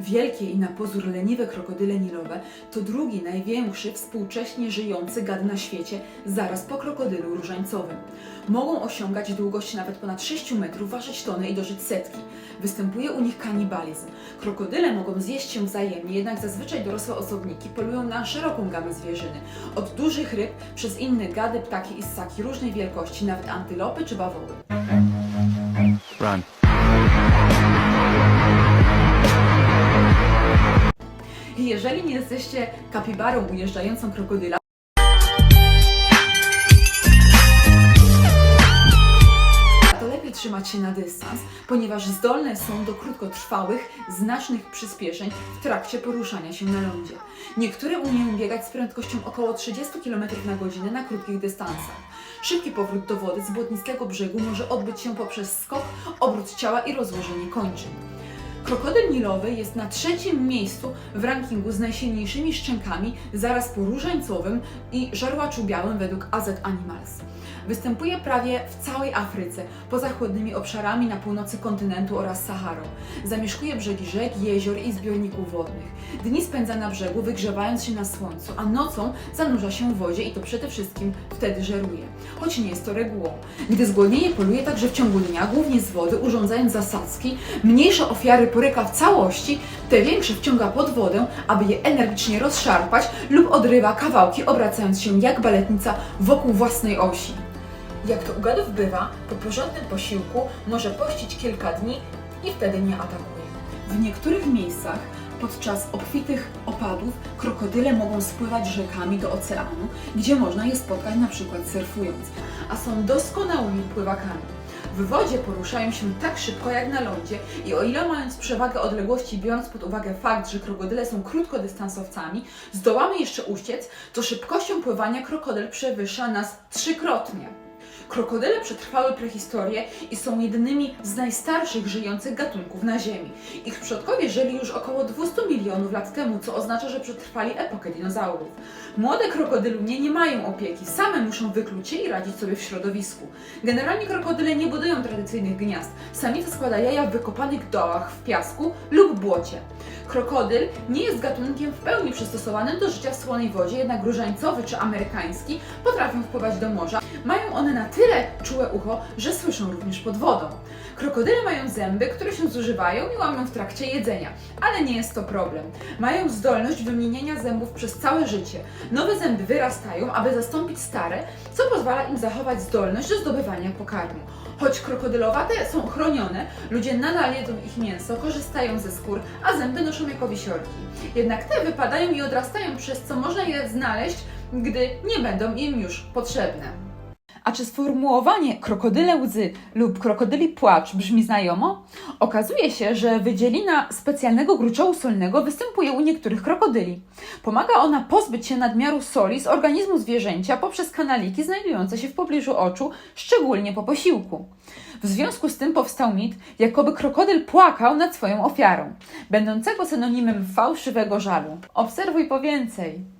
Wielkie i na pozór leniwe krokodyle nilowe to drugi największy współcześnie żyjący gad na świecie, zaraz po krokodylu różańcowym. Mogą osiągać długość nawet ponad 6 metrów, ważyć tony i dożyć setki. Występuje u nich kanibalizm. Krokodyle mogą zjeść się wzajemnie, jednak zazwyczaj dorosłe osobniki polują na szeroką gamę zwierzyny. Od dużych ryb przez inne gady, ptaki i ssaki różnej wielkości, nawet antylopy czy bawoły. Run. Jeżeli nie jesteście kapibarą ujeżdżającą krokodyla, trzymać się na dystans, ponieważ zdolne są do krótkotrwałych, znacznych przyspieszeń w trakcie poruszania się na lądzie. Niektóre umieją biegać z prędkością około 30 km na godzinę na krótkich dystansach. Szybki powrót do wody z błotnistego brzegu może odbyć się poprzez skok, obrót ciała i rozłożenie kończyn. Krokodyl nilowy jest na trzecim miejscu w rankingu z najsilniejszymi szczękami zaraz po różańcowym i żarłaczu białym według AZ Animals. Występuje prawie w całej Afryce, poza chłodnymi obszarami na północy kontynentu oraz Saharą. Zamieszkuje brzegi rzek, jezior i zbiorników wodnych. Dni spędza na brzegu, wygrzewając się na słońcu, a nocą zanurza się w wodzie i to przede wszystkim wtedy żeruje. Choć nie jest to regułą. Gdy zgłodnieje, poluje także w ciągu dnia, głównie z wody, urządzając zasadzki. Mniejsze ofiary poryka w całości, te większe wciąga pod wodę, aby je energicznie rozszarpać lub odrywa kawałki, obracając się jak baletnica wokół własnej osi. Jak to u gadów bywa, po porządnym posiłku może pościć kilka dni i wtedy nie atakuje. W niektórych miejscach podczas obfitych opadów krokodyle mogą spływać rzekami do oceanu, gdzie można je spotkać na przykład surfując, a są doskonałymi pływakami. W wodzie poruszają się tak szybko jak na lądzie i o ile mając przewagę odległości, biorąc pod uwagę fakt, że krokodyle są krótkodystansowcami, zdołamy jeszcze uciec, to szybkością pływania krokodyl przewyższa nas trzykrotnie. Krokodyle przetrwały prehistorię i są jednymi z najstarszych żyjących gatunków na Ziemi. Ich przodkowie żyli już około 200 milionów lat temu, co oznacza, że przetrwali epokę dinozaurów. Młode krokodylunie nie mają opieki, same muszą wykluć się i radzić sobie w środowisku. Generalnie krokodyle nie budują tradycyjnych gniazd. Samica składa jaja w wykopanych dołach w piasku lub błocie. Krokodyl nie jest gatunkiem w pełni przystosowanym do życia w słonej wodzie, jednak różańcowy czy amerykański potrafią wpływać do morza. Mają one na tyle czułe ucho, że słyszą również pod wodą. Krokodyle mają zęby, które się zużywają i łamią w trakcie jedzenia, ale nie jest to problem. Mają zdolność wymieniania zębów przez całe życie. Nowe zęby wyrastają, aby zastąpić stare, co pozwala im zachować zdolność do zdobywania pokarmu. Choć krokodylowate są chronione, ludzie nadal jedzą ich mięso, korzystają ze skór, a zęby noszą jako wisiorki. Jednak te wypadają i odrastają, przez co można je znaleźć, gdy nie będą im już potrzebne. A czy sformułowanie krokodyle łzy lub krokodyli płacz brzmi znajomo? Okazuje się, że wydzielina specjalnego gruczołu solnego występuje u niektórych krokodyli. Pomaga ona pozbyć się nadmiaru soli z organizmu zwierzęcia poprzez kanaliki znajdujące się w pobliżu oczu, szczególnie po posiłku. W związku z tym powstał mit, jakoby krokodyl płakał nad swoją ofiarą, będącego synonimem fałszywego żalu. Obserwuj po więcej.